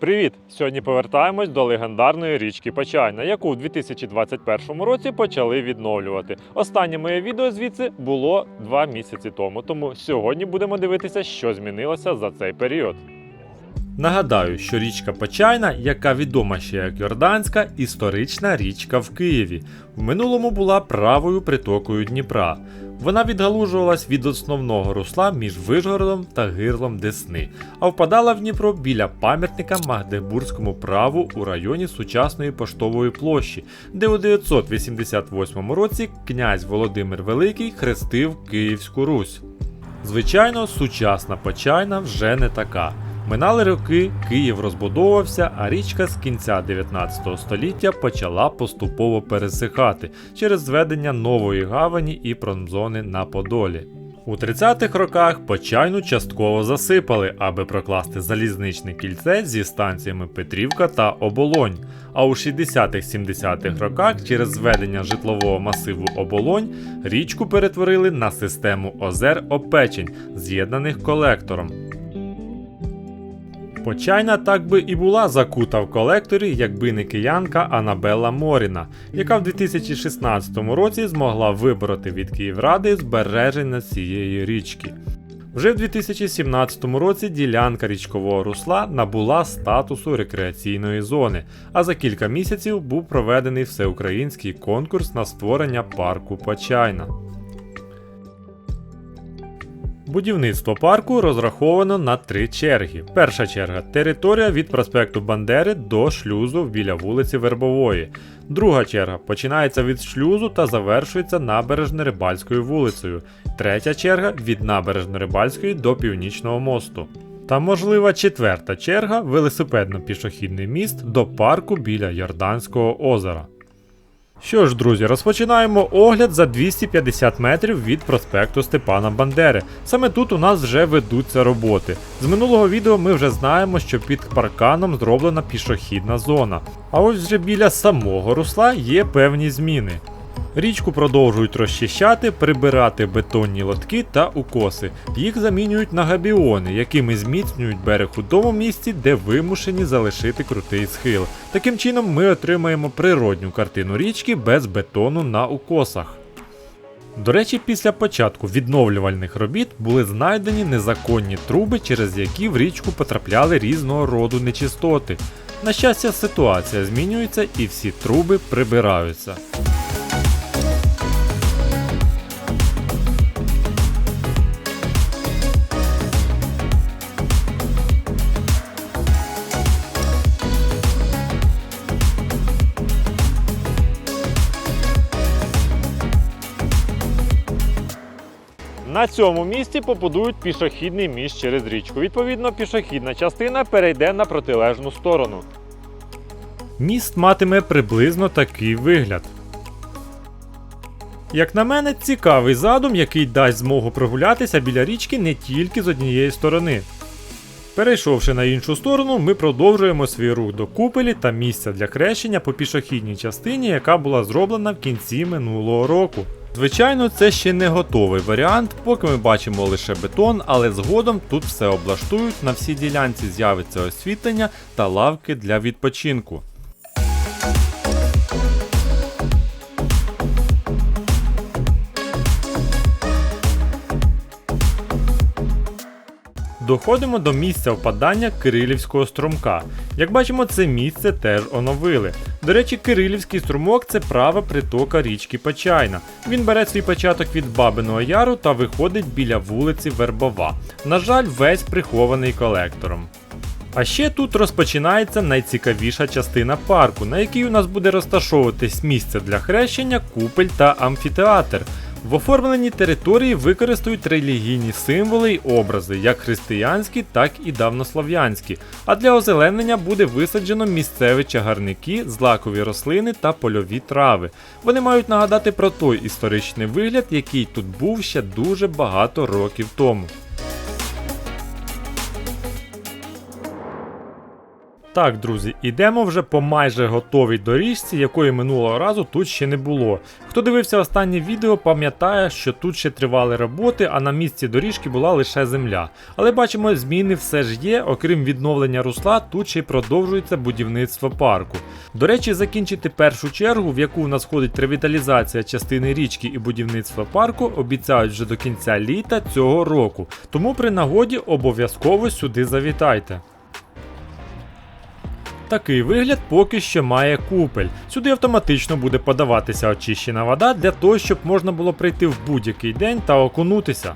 Привіт! Сьогодні повертаємось до легендарної річки Почайна, яку в 2021 році почали відновлювати. Останнє моє відео звідси було два місяці тому, тому сьогодні будемо дивитися, що змінилося за цей період. Нагадаю, що річка Почайна, яка відома ще як Йорданська, історична річка в Києві, в минулому була правою притокою Дніпра. Вона відгалужувалась від основного русла між Вишгородом та гирлом Десни, а впадала в Дніпро біля пам'ятника Магдебурзькому праву у районі сучасної поштової площі, де у 988 році князь Володимир Великий хрестив Київську Русь. Звичайно, сучасна Почайна вже не така. Минали роки, Київ розбудовувався, а річка з кінця 19 століття почала поступово пересихати через зведення нової гавані і промзони на Подолі. У 30-х роках почайну частково засипали, аби прокласти залізничне кільце зі станціями Петрівка та Оболонь. А у 60-70-х роках через зведення житлового масиву Оболонь річку перетворили на систему озер Опечень, з'єднаних колектором. Почайна так би і була закута в колекторі, якби не киянка Анабелла Моріна, яка в 2016 році змогла вибороти від Київради збереження цієї річки. Вже в 2017 році ділянка річкового русла набула статусу рекреаційної зони, а за кілька місяців був проведений всеукраїнський конкурс на створення парку Почайна. Будівництво парку розраховано на три черги. Перша черга територія від проспекту Бандери до шлюзу біля вулиці Вербової. Друга черга починається від шлюзу та завершується набережно-рибальською вулицею. Третя черга від набережно-рибальської до північного мосту. Та можлива четверта черга велосипедно-пішохідний міст до парку біля Йорданського озера. Що ж, друзі, розпочинаємо огляд за 250 метрів від проспекту Степана Бандери. Саме тут у нас вже ведуться роботи. З минулого відео ми вже знаємо, що під парканом зроблена пішохідна зона. А ось вже біля самого русла є певні зміни. Річку продовжують розчищати, прибирати бетонні лотки та укоси. Їх замінюють на габіони, якими зміцнюють берег у тому місці, де вимушені залишити крутий схил. Таким чином ми отримаємо природню картину річки без бетону на укосах. До речі, після початку відновлювальних робіт були знайдені незаконні труби, через які в річку потрапляли різного роду нечистоти. На щастя, ситуація змінюється і всі труби прибираються. На цьому місці побудують пішохідний міст через річку. Відповідно, пішохідна частина перейде на протилежну сторону. Міст матиме приблизно такий вигляд. Як на мене, цікавий задум, який дасть змогу прогулятися біля річки не тільки з однієї сторони. Перейшовши на іншу сторону, ми продовжуємо свій рух до купелі та місця для хрещення по пішохідній частині, яка була зроблена в кінці минулого року. Звичайно, це ще не готовий варіант, поки ми бачимо лише бетон, але згодом тут все облаштують, на всій ділянці з'явиться освітлення та лавки для відпочинку. Доходимо до місця впадання Кирилівського струмка. Як бачимо, це місце теж оновили. До речі, Кирилівський струмок це права притока річки Почайна. Він бере свій початок від Бабиного Яру та виходить біля вулиці Вербова. На жаль, весь прихований колектором. А ще тут розпочинається найцікавіша частина парку, на якій у нас буде розташовуватись місце для хрещення, купель та амфітеатр. В оформленні території використають релігійні символи й образи, як християнські, так і давнослов'янські. А для озеленення буде висаджено місцеві чагарники, злакові рослини та польові трави. Вони мають нагадати про той історичний вигляд, який тут був ще дуже багато років тому. Так, друзі, ідемо вже по майже готовій доріжці, якої минулого разу тут ще не було. Хто дивився останнє відео, пам'ятає, що тут ще тривали роботи, а на місці доріжки була лише земля. Але бачимо, зміни все ж є, окрім відновлення русла, тут ще й продовжується будівництво парку. До речі, закінчити першу чергу, в яку в нас входить ревіталізація частини річки і будівництво парку, обіцяють вже до кінця літа цього року. Тому при нагоді обов'язково сюди завітайте. Такий вигляд поки що має купель. Сюди автоматично буде подаватися очищена вода для того, щоб можна було прийти в будь-який день та окунутися.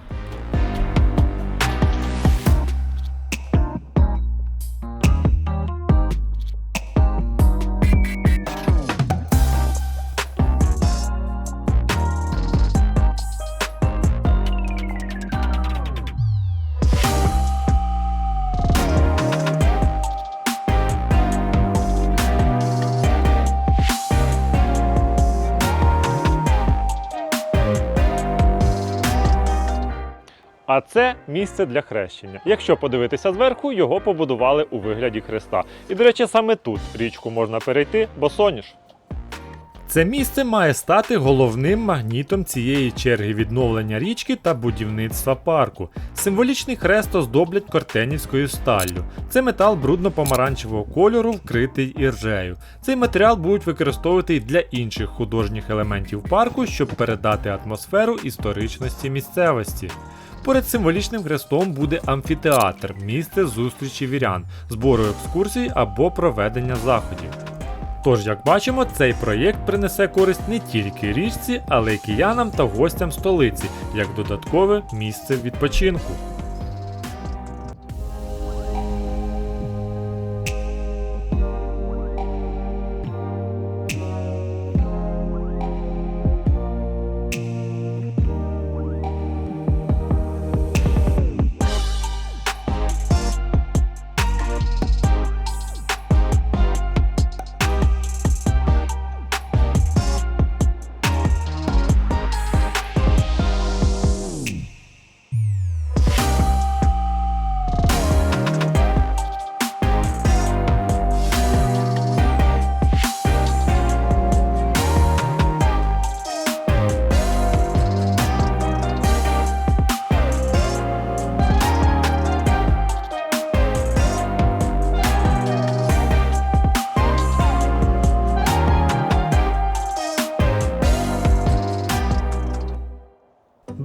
А це місце для хрещення. Якщо подивитися зверху, його побудували у вигляді хреста. І, до речі, саме тут річку можна перейти, бо соняш. Це місце має стати головним магнітом цієї черги відновлення річки та будівництва парку. Символічний хрест оздоблять кортенівською сталлю. Це метал брудно-помаранчевого кольору, вкритий іржею. Цей матеріал будуть використовувати і для інших художніх елементів парку, щоб передати атмосферу історичності місцевості. Поряд символічним хрестом буде амфітеатр, місце зустрічі вірян, збору екскурсій або проведення заходів. Тож, як бачимо, цей проєкт принесе користь не тільки річці, але й киянам та гостям столиці, як додаткове місце відпочинку.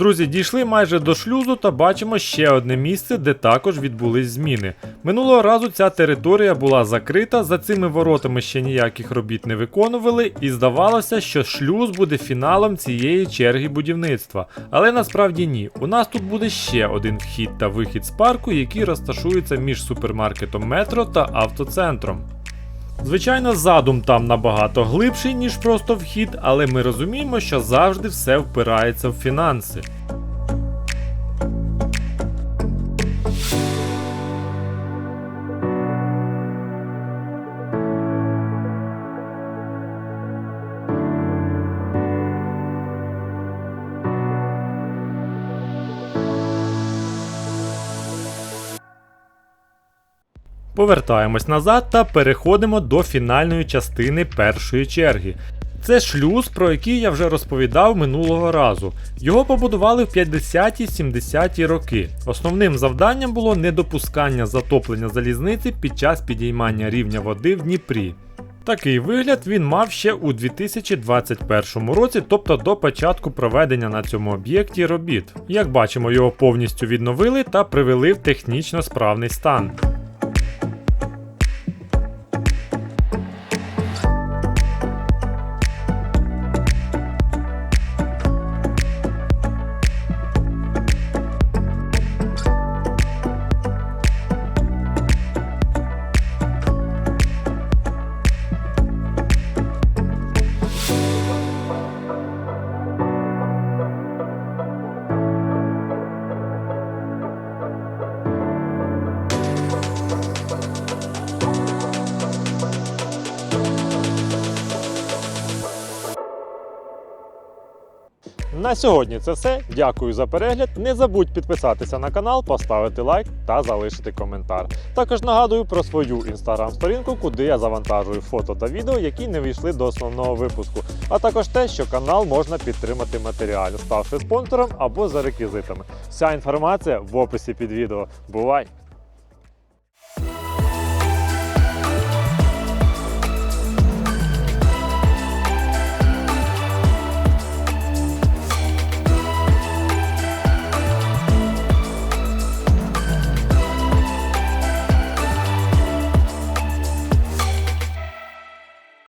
Друзі, дійшли майже до шлюзу та бачимо ще одне місце, де також відбулись зміни. Минулого разу ця територія була закрита, за цими воротами ще ніяких робіт не виконували, і здавалося, що шлюз буде фіналом цієї черги будівництва. Але насправді ні. У нас тут буде ще один вхід та вихід з парку, який розташується між супермаркетом метро та автоцентром. Звичайно, задум там набагато глибший, ніж просто вхід, але ми розуміємо, що завжди все впирається в фінанси. Повертаємось назад та переходимо до фінальної частини першої черги. Це шлюз, про який я вже розповідав минулого разу. Його побудували в 50-70-ті роки. Основним завданням було недопускання затоплення залізниці під час підіймання рівня води в Дніпрі. Такий вигляд він мав ще у 2021 році, тобто до початку проведення на цьому об'єкті робіт. Як бачимо, його повністю відновили та привели в технічно справний стан. На сьогодні це все. Дякую за перегляд. Не забудь підписатися на канал, поставити лайк та залишити коментар. Також нагадую про свою інстаграм-сторінку, куди я завантажую фото та відео, які не війшли до основного випуску. А також те, що канал можна підтримати матеріально, ставши спонсором або за реквізитами. Вся інформація в описі під відео. Бувай!